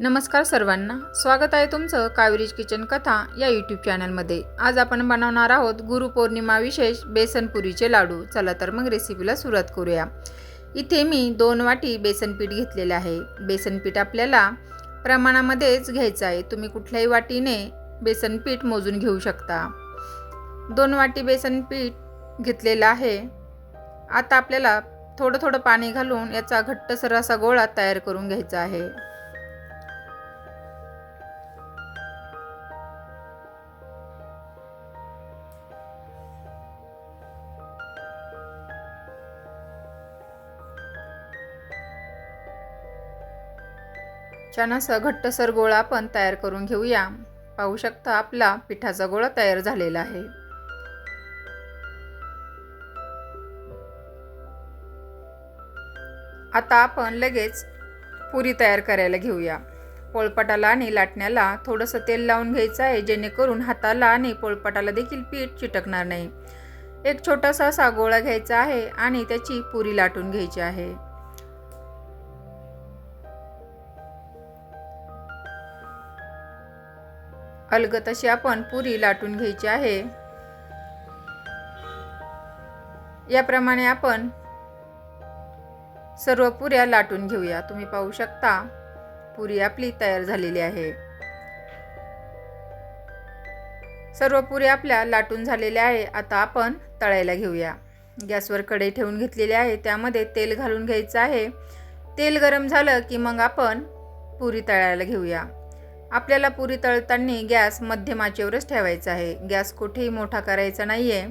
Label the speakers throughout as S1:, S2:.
S1: नमस्कार सर्वांना. स्वागत आहे तुमचं कावेरीज किचन कथा या यूट्यूब चॅनलमध्ये आज आपण बनवणार आहोत गुरुपौर्णिमा विशेष बेसनपुरीचे लाडू. चला तर मग रेसिपीला सुरुवात करूया. इथे मी दोन वाटी बेसनपीठ घेतलेले आहे. बेसनपीठ आपल्याला प्रमाणामध्येच घ्यायचं आहे. तुम्ही कुठल्याही वाटीने बेसनपीठ मोजून घेऊ शकता. दोन वाटी बेसनपीठ घेतलेलं आहे. आता आपल्याला थोडं थोडं पाणी घालून याचा घट्टसर असा गोळा तयार करून घ्यायचा आहे. छान असं घट्टसर गोळा आपण तयार करून घेऊया. पाहू शकता आपला पिठाचा गोळा तयार झालेला आहे. आता आपण लगेच पुरी तयार करायला घेऊया. पोळपाटाला आणि लाटण्याला थोडंसं तेल लावून घ्यायचं आहे जेणेकरून हाताला आणि पोळपाटाला देखील पीठ चिटकणार नाही. एक छोटासा असा गोळा घ्यायचा आहे आणि त्याची पुरी लाटून घ्यायची आहे. अलगत अशी आपण पुरी लाटून घ्यायची आहे. याप्रमाणे आपण सर्व पुऱ्या लाटून घेऊया. तुम्ही पाहू शकता पुरी आपली तयार झालेली आहे. सर्व पुऱ्या आपल्या लाटून झालेल्या आहे. आता आपण तळायला घेऊया. गॅसवर कढई ठेवून घेतलेली आहे. त्यामध्ये तेल घालून घ्यायचं आहे. तेल गरम झालं की मग आपण पुरी तळायला घेऊया. आपल्याला पुरी तळताना गॅस मध्यम आचेवरच ठेवायचा आहे. गॅस कुठेही मोठा करायचा नाही आहे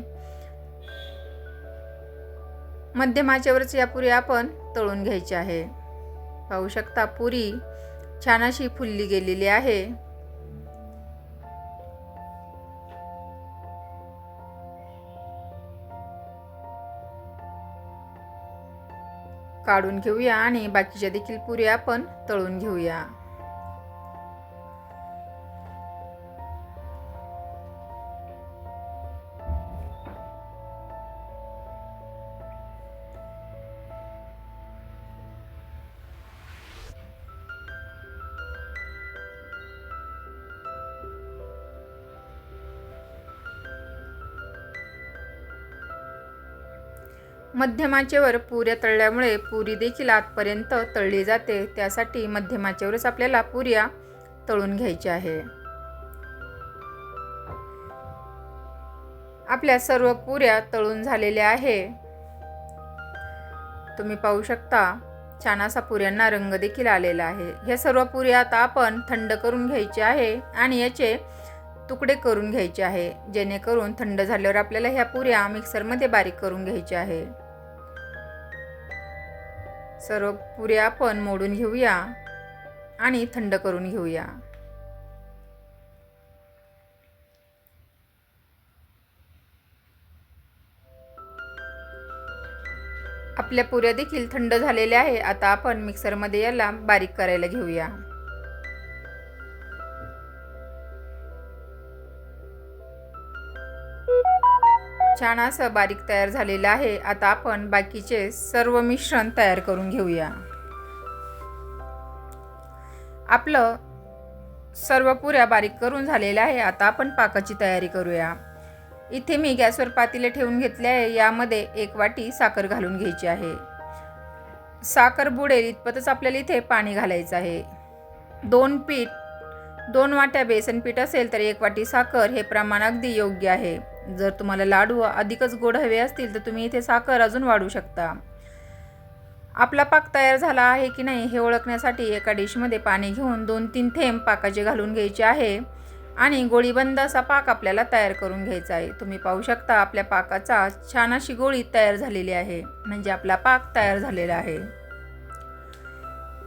S1: मध्यम आचेवरच या पुरी आपण तळून घ्यायची आहे. पाहू शकता पुरी छान अशी फुलली गेलेली आहे. काढून घेऊया आणि बाकीच्या देखील पुरी आपण तळून घेऊया. मध्यमाचेवर पुऱ्या तळल्यामुळे पुरी देखील आतपर्यंत तळली जाते. त्यासाठी मध्यमाचेवरच आपल्याला पुऱ्या तळून घ्यायच्या आहे. आपल्या सर्व पुऱ्या तळून झालेल्या आहे. तुम्ही पाहू शकता छान असा पुऱ्यांना रंग देखील आलेला आहे. ह्या सर्व पुऱ्या आता आपण थंड करून घ्यायचे आहे आणि याचे तुकडे करून घ्यायचे आहे. जेणेकरून थंड झाल्यावर आपल्याला ह्या पुऱ्या मिक्सरमध्ये बारीक करून घ्यायच्या आहे. सर्व पुऱ्या आपण मोडून घेऊया आणि थंड करून घेऊया. आपल्या पुऱ्या देखील थंड झालेल्या आहे आता आपण मिक्सरमध्ये याला बारीक करायला घेऊया. छान असं बारीक तयार झालेलं आहे. आता आपण बाकीचे सर्व मिश्रण तयार करून घेऊया. आपलं सर्व पुऱ्या बारीक करून झालेल्या आहे. आता आपण पाकाची तयारी करूया. इथे मी गॅसवर पातेले ठेवून घेतले आहे. यामध्ये एक वाटी साखर घालून घ्यायची आहे. साखर बुडेल इतपतच आपल्याला इथे पाणी घालायचं आहे. दोन पीठ दोन वाट्या बेसन पीठ असेल तर एक वाटी साखर हे प्रमाण अगदी योग्य आहे. जर तुम्हाला लाडू अधिकच गोड हवे असतील तर तुम्ही इथे साखर अजून वाढू शकता. आपला पाक तयार झाला आहे की नाही हे ओळखण्यासाठी एका डिशमध्ये पाणी घेऊन दोन तीन थेंब पाकाचे घालून घ्यायचे आहे आणि गोळीबंद असा पाक आपल्याला तयार करून घ्यायचा आहे. तुम्ही पाहू शकता आपल्या पाकाचा छान अशी गोळी तयार झालेली आहे म्हणजे आपला पाक तयार झालेला आहे.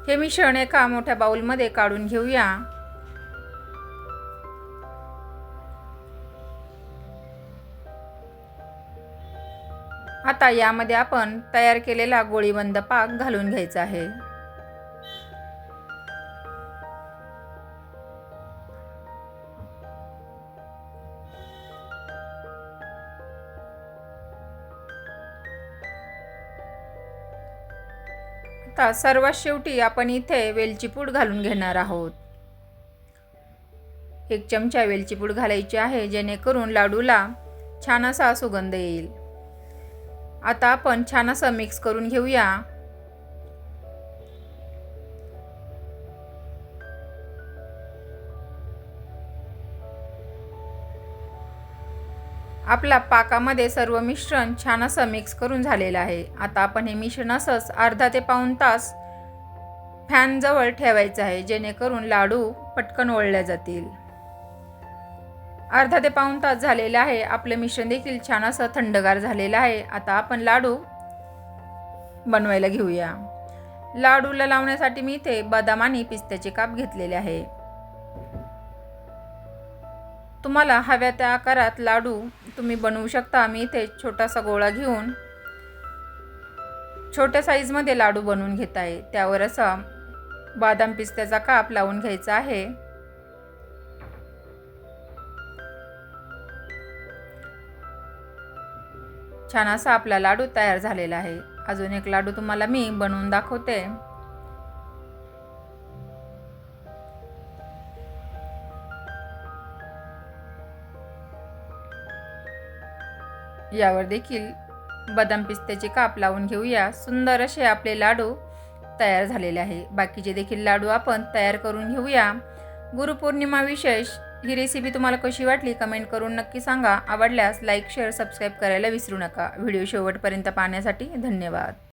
S1: हे मिश्रण एका मोठ्या बाऊलमध्ये काढून घेऊया. आता यामध्ये आपण तयार केलेला गोळीबंद पाक घालून घ्यायचा आहे. आता सर्वात शेवटी आपण इथे वेलची पूड घालून घेणार आहोत. एक चमचा वेलची पूड घालायची आहे जेणेकरून लाडूला छान असा सुगंध येईल. आता आपण छान असं मिक्स करून घेऊया. आपला पाकामध्ये सर्व मिश्रण छान असं मिक्स करून झालेलं आहे. आता आपण हे मिश्रण असंच अर्धा ते पाऊण तास फॅनजवळ ठेवायचं आहे जेणेकरून लाडू पटकन ओळल्या जातील. अर्धा ते पाऊण तास झालेले आहे. आपलं मिश्रण देखील छान असं थंडगार झालेलं आहे. आता आपण लाडू बनवायला घेऊया. लाडूला लावण्यासाठी मी इथे बदाम आणि पिस्त्याचे काप घेतलेले आहे. तुम्हाला हव्या त्या आकारात लाडू तुम्ही बनवू शकता. मी इथे छोटासा गोळा घेऊन छोट्या साईजमध्ये लाडू बनवून घेत आहे. त्यावर असा बादाम पिस्त्याचा काप लावून घ्यायचा आहे. छान असा आपला लाडू तयार झालेला आहे. अजून एक लाडू तुम्हाला मी बनवून दाखवते. यावर देखील बदाम पिस्त्याचे काप लावून घेऊया. सुंदर असे आपले लाडू तयार झालेले आहे. बाकीचे देखील लाडू आपण तयार करून घेऊया. गुरुपौर्णिमा विशेष ही रेसिपी तुम्हाला कशी वाटली कमेंट करून नक्की सांगा. आवडल्यास लाईक शेअर सबस्क्राईब करायला विसरू नका. व्हिडिओ शेवटपर्यंत पाहण्यासाठी धन्यवाद.